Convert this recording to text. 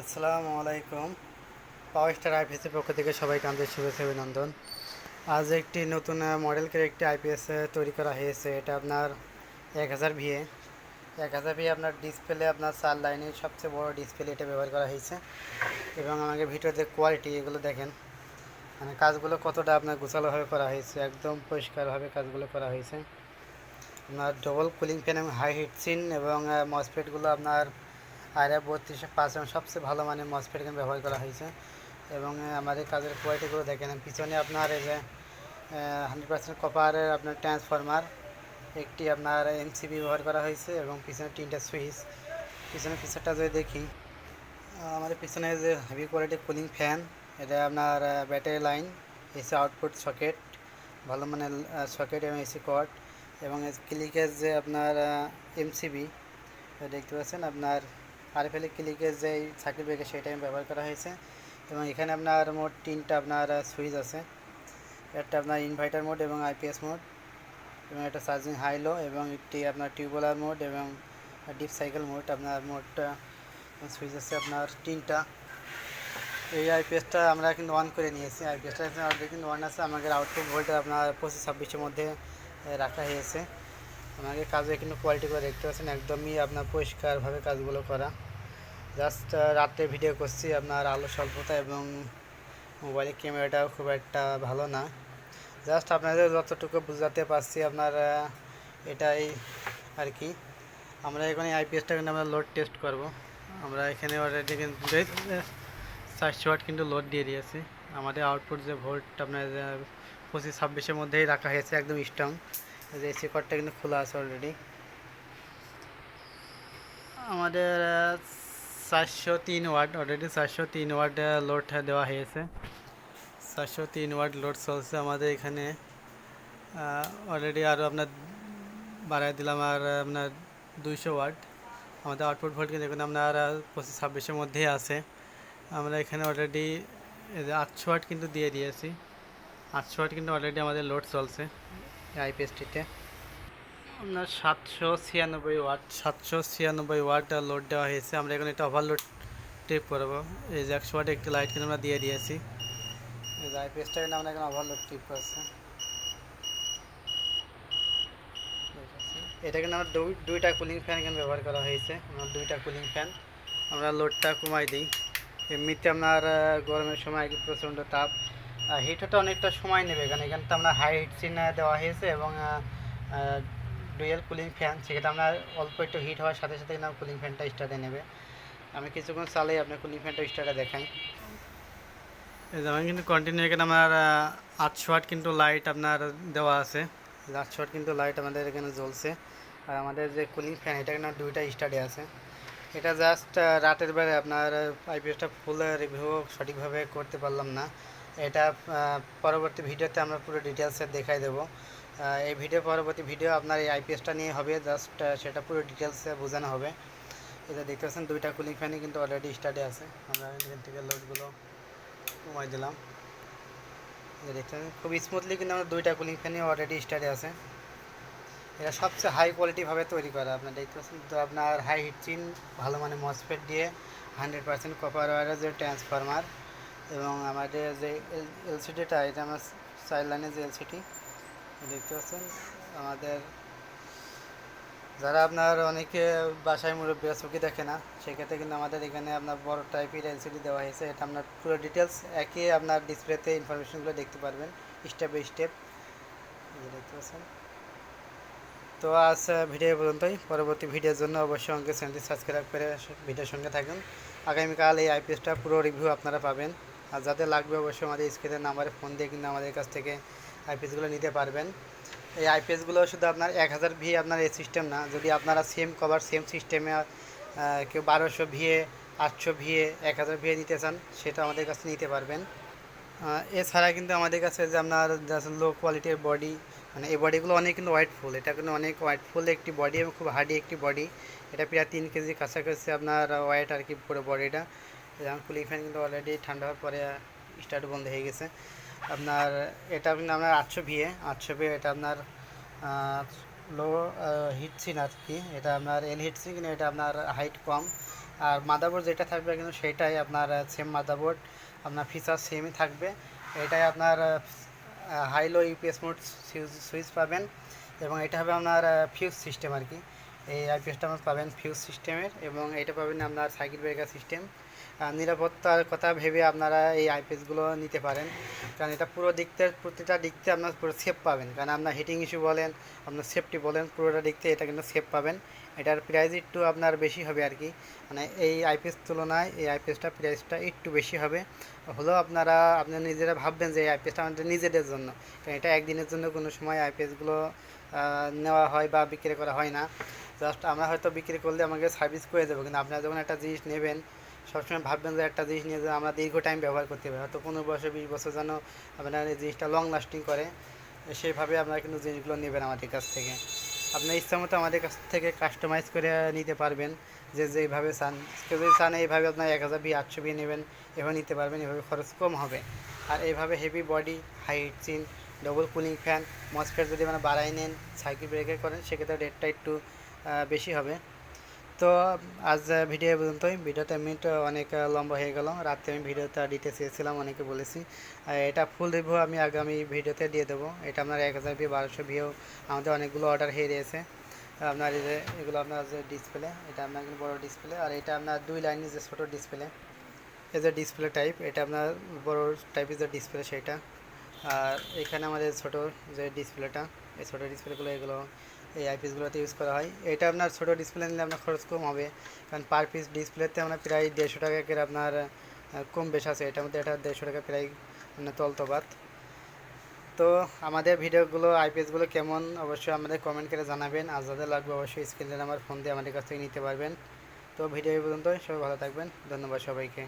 আসসালামু আলাইকুম। পাওয়ার স্টার আইপিএসের পক্ষ থেকে সবাইকে আন্তরিক শুভেচ্ছা অভিনন্দন। আজ একটি নতুন মডেলকে একটি আইপিএস তৈরি করা হয়েছে। এটা আপনার এক হাজার ভিএ এক হাজার ভিএ আপনার ডিসপ্লে আপনার চার লাইনের সবচেয়ে বড় ডিসপ্লে এটা ব্যবহার করা হয়েছে। এবং আমাকে ভিডিওতে কোয়ালিটি এগুলো দেখেন। মানে কাজগুলো কতটা আপনার গোছালোভাবে করা হয়েছে, একদম পরিষ্কারভাবে কাজগুলো করা হয়েছে। আপনার ডবল কুলিং ফ্যান এবং হাই হিট সিন এবং মসপেটগুলো আপনার আর বত্রিশে পাঁচ এবং সবচেয়ে ভালো মানের মসপেট এখানে ব্যবহার করা হয়েছে। এবং আমাদের কাজের কোয়ালিটিগুলো দেখেন। পিছনে আপনার এই যে হান্ড্রেড পার্সেন্ট কপারের আপনার ট্রান্সফরমার একটি আপনার এমসিবি ব্যবহার করা হয়েছে এবং পিছনে তিনটা সুইচ পিছনে পিছনটা যদি দেখি আমাদের পিছনে যে হেভি কোয়ালিটি কুলিং ফ্যান এটা আপনার battery line AC output socket ভালো মানের সকেট এবং এসি কট এবং ক্লিকের যে আপনার এমসিবি দেখতে পাচ্ছেন আপনার আরএফএল ক্লিকের যে সার্কিট ব্রেকার সেটা ব্যবহার করা হয়েছে। এবং এখানে আপনার মোট তিনটা আপনার সুইচ আছে। একটা আপনার ইনভার্টার মোড এবং আইপিএস মোড এবং একটা চার্জিং হাই লো এবং একটি আপনার টিউবওয়েলার মোড এবং ডিপ সাইকেল মোড আপনার মোট সুইচ আছে আপনার তিনটা। এই আইপিএসটা আমরা কিন্তু অন করে নিয়েছি। আইপিএসটা কিন্তু অন আছে। আমাদের আউটপুট ভোল্টেজ আপনার পঁচিশ ছাব্বিশের মধ্যে রাখা হয়েছে। আমাকে কাজে কিন্তু কোয়ালিটি করে দেখতে পাচ্ছেন, একদমই আপনার পরিষ্কারভাবে কাজগুলো করা। জাস্ট রাত্রে ভিডিও করছি, আপনার আলো স্বল্পতা এবং মোবাইলের ক্যামেরাটাও খুব একটা ভালো না। জাস্ট আপনাদের যতটুকু বোঝাতে পারছি আপনার এটাই আর কি। আমরা এখানে আইপিএসটা কিন্তু আমরা লোড টেস্ট করব। আমরা এখানে অলরেডি কিন্তু চারশো ওয়াট কিন্তু লোড দিয়ে দিয়েছি। আমাদের আউটপুট যে ভোল্ট আপনার পঁচিশ, ছাব্বিশের মধ্যেই রাখা হয়েছে, একদম স্ট্রং এসি কটটা কিন্তু খোলা আছে অলরেডি আমাদের চারশো তিন ওয়াট অলরেডি চারশো তিন ওয়াট লোড দেওয়া হয়েছে। চারশো তিন ওয়াট লোড চলছে আমাদের এখানে। অলরেডি আরও আপনার বাড়াই দিলাম, আর আপনার দুইশো ওয়াট। আমাদের আউটপুট ভোল্ট কিন্তু এখন আপনার পঁচিশ ছাব্বিশের মধ্যেই আছে। আমরা এখানে অলরেডি আটশো ওয়াট কিন্তু দিয়ে দিয়েছি। আটশো ওয়াট কিন্তু অলরেডি আমাদের লোড চলছে। আইপিএসটিতে আপনার সাতশো ছিয়ানব্বই ওয়াট। সাতশো ছিয়ানব্বই ওয়াট লোড দেওয়া হয়েছে। আমরা এখানে একটা ওভারলোড টেপ করব। এই যে একশো ওয়াট একটি লাইট কিন্তু আমরা দিয়ে দিয়েছি। এই যে আইপিএসটা কিন্তু আমরা এখানে ওভারলোড টিপ করছি। এটা কিন্তু আমরা দুই দুইটা কুলিং ফ্যান এখানে ব্যবহার করা হয়েছে। আমরা দুইটা কুলিং ফ্যান আমরা লোডটা কমাই দিই। এমনিতে আপনার গরমের সময় প্রচণ্ড তাপ। হিট হতে অনেকটা সময় নেবে এখানে তো আপনার হাই হিট সিন দেওয়া হয়েছে এবং ডুয়েল কুলিং ফ্যান সেক্ষেত্রে আপনার অল্প একটু হিট হওয়ার সাথে সাথে কিন্তু কুলিং ফ্যানটা স্টার্টে নেবে। আমি কিছুক্ষণ চালাই আপনার কুলিং ফ্যানটা স্টার্টে দেখাই। যেমন কিন্তু কন্টিনিউ এখানে আমার আটশো ওয়াট কিন্তু লাইট আপনার দেওয়া আছে। আটশো ওয়াট কিন্তু লাইট আমাদের এখানে জ্বলছে। আর আমাদের যে কুলিং ফ্যান এটা কিন্তু দুইটা স্টার্টে আছে। এটা জাস্ট রাতের বেলায় আপনার আইপিএসটা ফুল রিভিউ সঠিকভাবে করতে পারলাম না। এটা পরবর্তী ভিডিওতে আমরা পুরো ডিটেলসে দেখাই দেবো। এই ভিডিও, পরবর্তী ভিডিও আপনার এই আইপিএসটা নিয়ে হবে জাস্ট সেটা পুরো ডিটেলসে বোঝানো হবে। এটা দেখতে পাচ্ছেন, দুইটা কুলিং ফ্যানই কিন্তু অলরেডি স্টার্টে আছে। আমরা এখান থেকে লোডগুলো কমাই দিলাম। দেখতে পাচ্ছেন, খুব স্মুথলি কিন্তু আমরা দুইটা কুলিং ফ্যানই অলরেডি স্টার্টে আছে। এটা সবচেয়ে হাই কোয়ালিটিভাবে তৈরি করা। আপনার দেখতে পাচ্ছেন তো, আপনার হাই হিট চিন ভালো মানে মসফেট দিয়ে হান্ড্রেড পার্সেন্ট কপার ওয়ারের যে ট্রান্সফরমার এবং আমাদের যে এলসিডিটা এটা আমার সাইড লাইনের যে এলসিডি দেখতে পাচ্ছেন? আমাদের যারা আপনার অনেকে বাসায় মুরব্বী চোখে দেখে না, সেক্ষেত্রে কিন্তু আমাদের এখানে আপনার বড় টাইপের এলসিডি দেওয়া হয়েছে। এটা আপনার পুরো ডিটেলস একই আপনার ডিসপ্লেতে ইনফরমেশনগুলো দেখতে পারবেন স্টেপ বাই স্টেপ দেখতে পাচ্ছেন? তো আজ ভিডিও পর্যন্তই। পরবর্তী ভিডিওর জন্য অবশ্যই আমাকে চ্যানেলটি সাবস্ক্রাইব করে ভিডিওর সঙ্গে থাকুন। আগামীকাল এই আইপিএসটা পুরো রিভিউ আপনারা পাবেন। আর যাদের লাগবে অবশ্যই আমাদের স্ক্রিনের নাম্বারে ফোন দিয়ে কিন্তু আমাদের কাছ থেকে আইপিএসগুলো নিতে পারবেন। এই আইপিএসগুলো শুধু আপনার এক হাজার ভি আপনার এই সিস্টেম না, যদি আপনারা সেম কভার সেম সিস্টেমে কেউ বারোশো ভিএ আটশো ভিএ এক হাজার ভিএ নিতে চান, সেটা আমাদের কাছে নিতে পারবেন। এছাড়া কিন্তু আমাদের কাছে যে আপনার লো কোয়ালিটির বডি মানে এই বডিগুলো অনেক কিন্তু হোয়াইট ফুল এটা কিন্তু অনেক হোয়াইট ফুল একটি বডি এবং খুব হার্ডি একটি বডি এটা প্রায় তিন কেজি কাছাকাছি আপনার হোয়াইট আর কি পুরো বডিটা যেমন কুলিং ফ্যান কিন্তু অলরেডি ঠান্ডা হওয়ার পরে স্টার্ট বন্ধ হয়ে গেছে। আপনার, এটা কিন্তু আপনার আটশো ভিএ আটশো ভিএ এটা আপনার লো হিট সিন আর কি এটা আপনার এল হিট সিন এটা আপনার হাইট কম। আর মাদারবোর্ড যেটা থাকবে কিন্তু সেটাই আপনার সেম মাদারবোর্ড আপনার ফিচার সেমই থাকবে। এটাই আপনার হাইলো ইউপিএস মোড সুইচ পাবেন। এবং এটা হবে আপনার ফিউজ সিস্টেম আর কি এই আইপিএসটা আপনার পাবেন ফিউজ সিস্টেমের এবং এটা পাবেন আপনার সাইকেল ব্রেকার সিস্টেম নিরাপত্তার কথা ভেবে আপনারা এই আইপিএসগুলো নিতে পারেন। কারণ এটা পুরো দিকতে, প্রতিটা দিকতে আপনার পুরো সেফ পাবেন। কারণ আপনার হিটিং ইস্যু বলেন, আপনার সেফটি বলেন, পুরোটা দিকতে এটা কিন্তু সেফ পাবেন। এটার প্রাইস একটু আপনার বেশি হবে আর কি। মানে এই আইপিএস তুলনায় এই আইপিএসটা প্রাইসটা একটু বেশি হবে। হলেও আপনারা আপনারা নিজেরা ভাববেন যে এই আইপিএসটা আমাদের নিজেদের জন্য। কারণ এটা একদিনের জন্য কোনো সময় আইপিএসগুলো নেওয়া হয় বা বিক্রি করা হয় না। জাস্ট আমরা হয়তো বিক্রি করলে আমাকে সার্ভিস করে দেবো। কিন্তু আপনারা যখন একটা জিনিস নেবেন সবসময় ভাববেন যে একটা জিনিস নিয়ে যে আমরা দীর্ঘ টাইম ব্যবহার করতে পারি। হয়তো পনেরো বছর, বিশ বছর যেন আপনার এই জিনিসটা লং লাস্টিং করে, সেইভাবে আপনারা কিন্তু জিনিসগুলো নেবেন আমাদের কাছ থেকে। আপনার ইচ্ছা মতো আমাদের কাছ থেকে কাস্টমাইজ করে নিতে পারবেন, যে যেইভাবে চান। কেউ যদি চান এইভাবে আপনার এক হাজার বি আটশো বি নেবেন, এভাবে নিতে পারবেন, এভাবে খরচ কম হবে। আর এইভাবে heavy body heat sink double cooling fan mosfet যদি মানে বাড়াই নেন সাইকেল ব্রেকার করেন, সেক্ষেত্রে রেটটা একটু বেশি হবে। তো আজ ভিডিও পর্যন্তই। ভিডিওতে মিনিট অনেক লম্বা হয়ে গেল রাতে আমি ভিডিওটা দিতে চেয়েছিলাম অনেকে বলেছি। এটা ফুল রিভিউ আমি আগামী ভিডিওতে দিয়ে দেবো। এটা আপনার এক হাজার ভিউ বারোশো ভিউ আমাদের অনেকগুলো অর্ডার হয়ে রয়েছে। আপনার এই যে, এগুলো আপনার যে ডিসপ্লে এটা আপনার বড় ডিসপ্লে আর এটা আপনার দুই লাইনের যে ছোটো ডিসপ্লে এই যে ডিসপ্লে টাইপ এটা আপনার বড় টাইপের যে ডিসপ্লে সেটা। আর এখানে আমাদের ছোটো যে ডিসপ্লেটা এই ছোটো ডিসপ্লেগুলো এগুলো এই আইপিএসগুলোতে ইউজ করা হয়। এটা আপনার ছোটো ডিসপ্লে নিলে আপনার খরচ কম হবে। কারণ পার পিস ডিসপ্লেতে আমরা প্রায় দেড়শো টাকা করে আপনার কম বেশ আছে। এটার মধ্যে এটা দেড়শো টাকা প্রায় আপনার তলতবাত তো আমাদের ভিডিওগুলো আইপিএসগুলো কেমন, অবশ্যই আমাদের কমেন্ট করে জানাবেন। আর যাদের লাগবে অবশ্যই স্ক্রিনে আমার ফোন দিয়ে আমাদের কাছ থেকে নিতে পারবেন। তো ভিডিও পর্যন্ত সবাই ভালো থাকবেন। ধন্যবাদ সবাইকে।